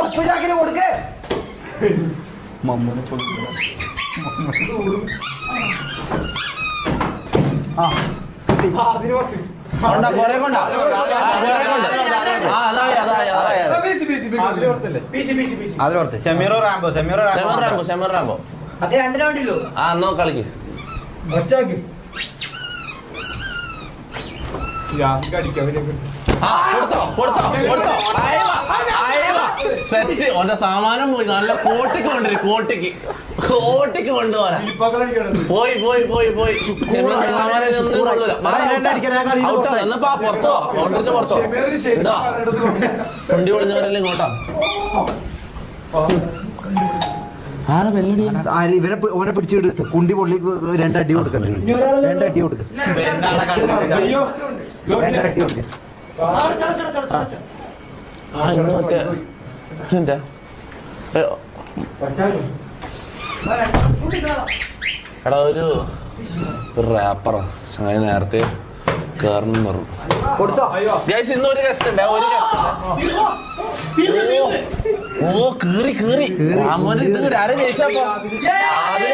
ഉപ്പ് ചാക്കിന് കൊടുക്കേ കൊണ്ടാ കൊറേ കൊണ്ടാ ആ, കൊറേ കൊണ്ട്. അതിലോർത്ത് ഷമീറോ റാംബോ ഷമീറോ ഷെമർ റാംബോ റാംബോ. ആ എന്നോ കളിക്ക്. കൊടുത്തോ കൊടുത്തോ കൊടുത്തോ. സെറ്റ് ഓന്റെ സാമാനം പോയി നല്ല കോട്ടിക്ക് കൊണ്ടുവരും കോട്ടിക്ക് കോട്ടിക്ക് കൊണ്ടുപോരാ പോയി പോയി പോയി പോയി. എന്നപ്പാ പുറത്തോ? കൗണ്ടറിന്റെ പുറത്തോ? ഇടാ. വണ്ടി പൊളിഞ്ഞവരല്ലേ ഇങ്ങോട്ടാ? ആരാ ബെല്ലടി? ആര് ഇവനെ ഓനെ പിടിച്ചെടുത്ത് കുണ്ടി പൊള്ളി രണ്ടടി കൊടുക്കണ്ട രണ്ടടി കൊടുക്ക. രണ്ടടി കൊടുക്ക. ആ ഇന്ന് മറ്റേ എന്താ ഏ, എടാ ഒരു റാപ്പറാ ചങ്ങായി നേരത്തെ കേറണം പറഞ്ഞു. കൊടുത്തോ. ഗൈസ് ഇന്ന് ഒരു ഗസ്റ്റ് ഉണ്ട്. ഒരു ഗസ്റ്റ് ഓ കീറി കീറി. അമ്മോനെ ആരും ജയിച്ചപ്പോ ജയിച്ചേ